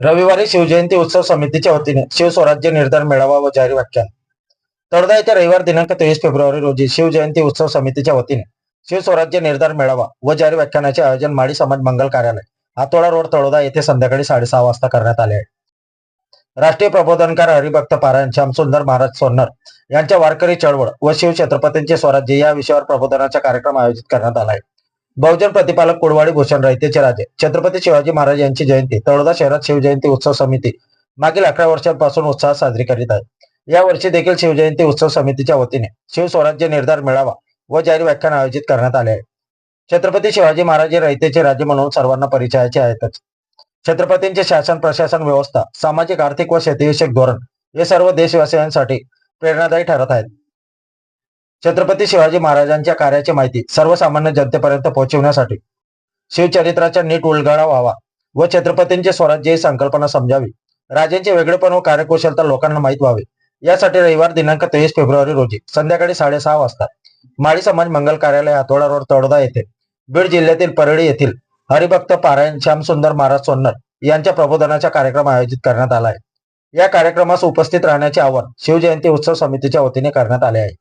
रविवारी शिवजयंती उत्सव समितीच्या वतीने शिवस्वराज्य निर्धार मेळावा व जाहीर व्याख्यान. तळदा येथे रविवार दिनांक तेवीस फेब्रुवारी रोजी शिवजयंती उत्सव समितीच्या वतीने शिवस्वराज्य निर्धार मेळावा व जाहीर व्याख्यानाचे आयोजन माडी समाज मंगल कार्यालय हातोडा रोड तळोदा येथे संध्याकाळी साडेसहा वाजता करण्यात आले आहे. राष्ट्रीय प्रबोधनकार हरिभक्त पारायण श्यामसुंदर महाराज सोन्नर यांच्या वारकरी चळवळ व शिवछत्रपतींचे स्वराज्य या विषयावर प्रबोधनाचा कार्यक्रम आयोजित करण्यात आला आहे. बहुजन प्रतिपालक कुडवाडी भूषण रयतेचे राजे. छत्रपती शिवाजी महाराज यांची जयंती तळोदा शहरात शिवजयंती उत्सव समिती. मागील अकरा वर्षांपासून उत्साहात साजरी करीत आहे. या वर्षी देखील शिवजयंती उत्सव समितीच्या वतीने शिवस्वराज्य निर्धार मेळावा व जाहीर व्याख्यान आयोजित करण्यात आले आहे. छत्रपती शिवाजी महाराज हे रयतेचे राजे म्हणून सर्वांना परिचयाचे आहेतच. छत्रपतींचे शासन प्रशासन व्यवस्था सामाजिक आर्थिक व शेतीविषयक धोरण हे सर्व देशवासियांसाठी प्रेरणादायी ठरत आहेत. छत्रपती शिवाजी महाराजांच्या कार्याची माहिती सर्वसामान्य जनतेपर्यंत पोहोचवण्यासाठी शिवचरित्राचा नीट उलगडा व्हावा व छत्रपतींचे स्वराज्य ही संकल्पना समजावी. राजांचे वेगळेपण व कार्यकुशलता लोकांना माहीत व्हावे. यासाठी रविवार दिनांक तेवीस फेब्रुवारी रोजी संध्याकाळी साडेसहा वाजता माळी समाज मंगल कार्यालय हातोडा रोड तळोदा येथे बीड जिल्ह्यातील परळी येथील हरिभक्त पारायण श्यामसुंदर महाराज सोन्नर यांच्या प्रबोधनाचा कार्यक्रम आयोजित करण्यात आला आहे. या कार्यक्रमास उपस्थित राहण्याचे आवाहन शिवजयंती उत्सव समितीच्या वतीने करण्यात आले आहे.